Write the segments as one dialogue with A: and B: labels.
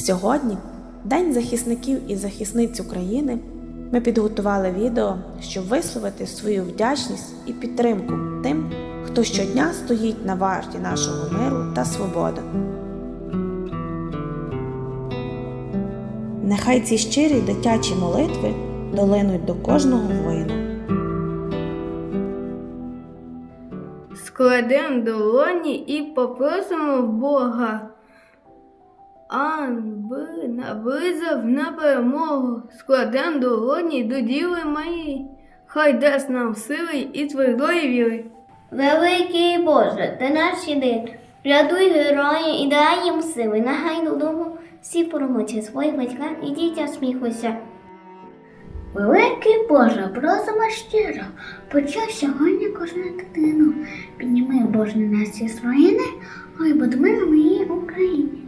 A: Сьогодні, День захисників і захисниць України, ми підготували відео, щоб висловити свою вдячність і підтримку тим, хто щодня стоїть на варті нашого миру та свободи. Нехай ці щирі дитячі молитви долинуть до кожного воїна.
B: Складемо долоні і попросимо Бога. Наблизав на перемогу. Складемо долоні до діли мої. Хай дасть нам сили і твердої віри.
C: Великий Боже, ти наш єдин, рятуй герої і дай їм сили. Нехай додому всі промочі своїх батькам і дітям сміхуся. Великий Боже, просимо щиро, почуй сьогодні кожну дитину. Підніми Боже нас із руїни, ой, будь мир в моїй Україні.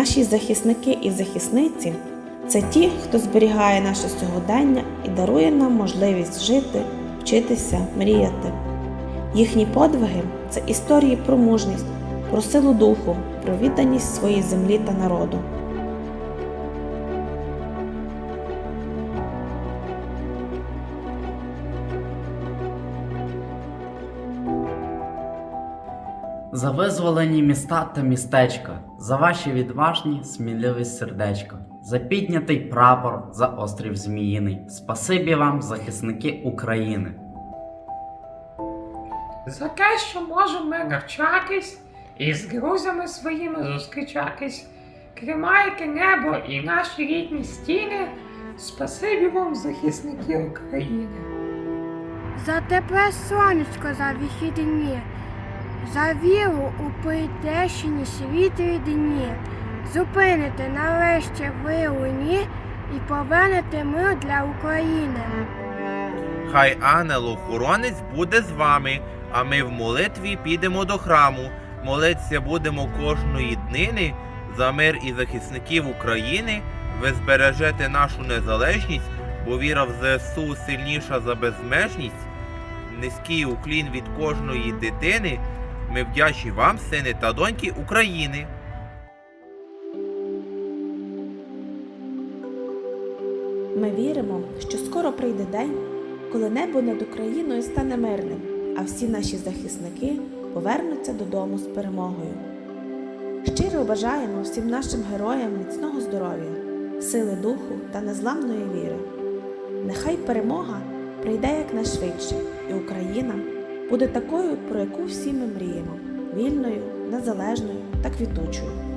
A: Наші захисники і захисниці це ті, хто зберігає наше сьогодення і дарує нам можливість жити, вчитися, мріяти. Їхні подвиги це історії про мужність, про силу духу, про відданість своїй землі та народу.
D: За визволені міста та містечка, за ваші відважні, сміливі сердечка, за піднятий прапор, за острів Зміїний. Спасибі вам, захисники України.
E: За те, що можемо навчатись і з друзями своїми зустрічатись, тримаєте небо і наші рідні стіни. Спасибі вам, захисники України.
F: За тепле сонечко за вихідні, за віру у прийдешні світлі дні, зупините нарешті ви луні і повернете мир для України.
G: Хай ангел-охоронець буде з вами, а ми в молитві підемо до храму. Молитися будемо кожної днини за мир і захисників України. Ви збережете нашу незалежність, бо віра в ЗСУ сильніша за безмежність. Низький уклін від кожної дитини. Ми вдячні вам, сини та доньки України.
A: Ми віримо, що скоро прийде день, коли небо над Україною стане мирним, а всі наші захисники повернуться додому з перемогою. Щиро бажаємо всім нашим героям міцного здоров'я, сили духу та незламної віри. Нехай перемога прийде якнайшвидше, і Україна буде такою, про яку всі ми мріємо, вільною, незалежною та квітучою.